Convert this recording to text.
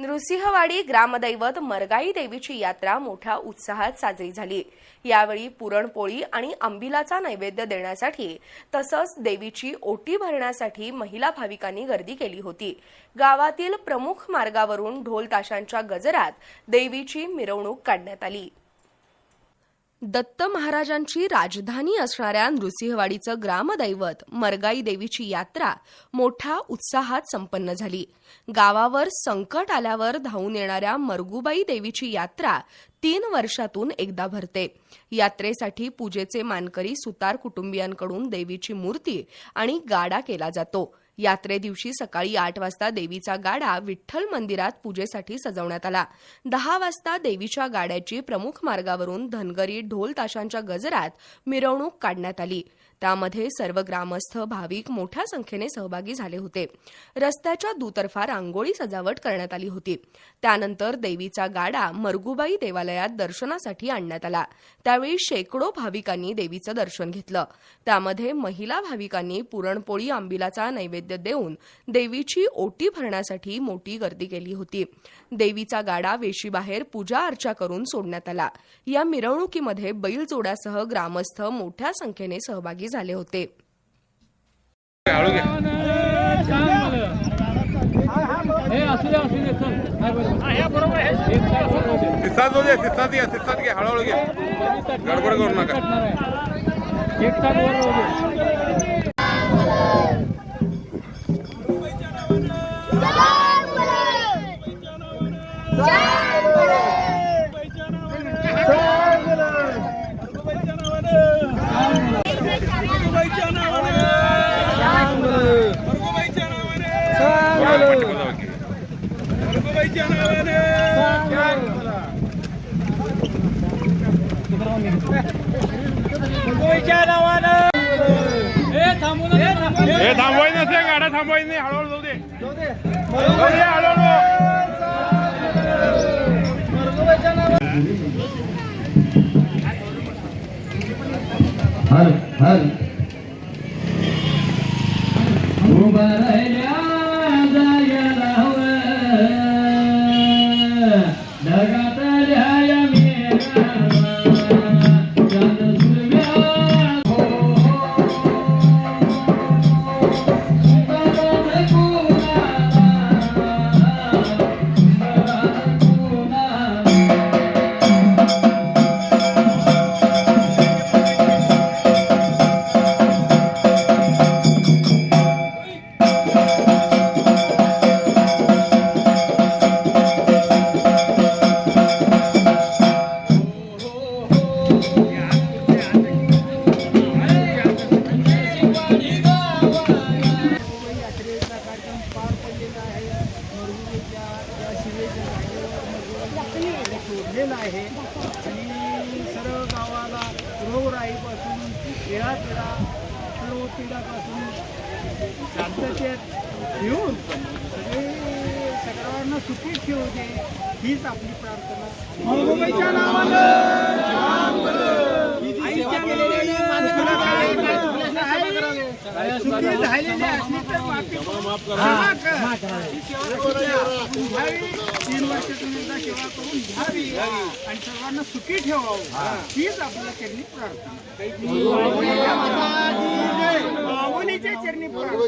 नृसिंहवाडी ग्रामदैवत मरगाई देवीची यात्रा मोठ्या उत्साहात साजरी झाली. यावेळी पुरणपोळी आणि आंबिलाचा नैवेद्य देण्यासाठी तसंच देवीची ओटी भरण्यासाठी महिला भाविकांनी गर्दी केली होती. गावातील प्रमुख मार्गावरून ढोल ताशांच्या गजरात देवीची मिरवणूक काढण्यात आली. दत्त महाराजांची राजधानी असणाऱ्या नृसिंहवाडीचं ग्रामदैवत मरगाई देवीची यात्रा मोठ्या उत्साहात संपन्न झाली. गावावर संकट आल्यावर धावून येणाऱ्या मरगुबाई देवीची यात्रा तीन वर्षातून एकदा भरते. यात्रेसाठी पूजेचे मानकरी सुतार कुटुंबियांकडून देवीची मूर्ती आणि गाडा केला जातो. यात्रेदिवशी सकाळी आठ वाजता देवीचा गाडा विठ्ठल मंदिरात पूजेसाठी सजवण्यात आला. दहा वाजता देवीच्या गाड्याची प्रमुख मार्गावरून धनगरी ढोल ताशांच्या गजरात मिरवणूक काढण्यात आली. त्यामध्ये सर्व ग्रामस्थ भाविक मोठ्या संख्येने सहभागी झाले होते. रस्त्याच्या दुतर्फा रांगोळी सजावट करण्यात आली होती. त्यानंतर देवीचा गाडा मरगुबाई देवालयात दर्शनासाठी आणण्यात आला. त्यावेळी शेकडो भाविकांनी देवीचं दर्शन घेतलं. त्यामध्ये महिला भाविकांनी पुरणपोळी आंबिलाचा नैवेद्य देऊन देवीची ओटी भरण्यासाठी मोठी गर्दी केली होती. देवीचा गाडा वेशीबाहेर पूजा अर्चा करून सोडण्यात आला. या मिरवणुकीमध्ये बैलजोड्यासह ग्रामस्थ मोठ्या संख्येने सहभागी झाले होते. हळू घ्या हे. हे थांबू नका, हे थांबवायचं नसेल गाड्या थांबवाय नाही हळूहळू जाऊ दे. जाऊ दे हळूहळू. हर हर. उभा राहिल्या शोधलेला आहे. आणि सर्व गावाला रोगराईपासून पिढा सर्व पिढ्यापासून शांततेत ठेवून सगळे सगळ्यांना सुखी ठेवू दे हीच आपली प्रार्थना. झालेली असली माफी कर. ही. सेवा करून घ्यावी. तीन वर्ष तुम्ही एकदा सेवा करून घ्यावी. आणि सर्वांना सुखी ठेवावं. हीच आपल्या चरणी प्रार्थना. माऊलीच्या चरणी प्रार्थना.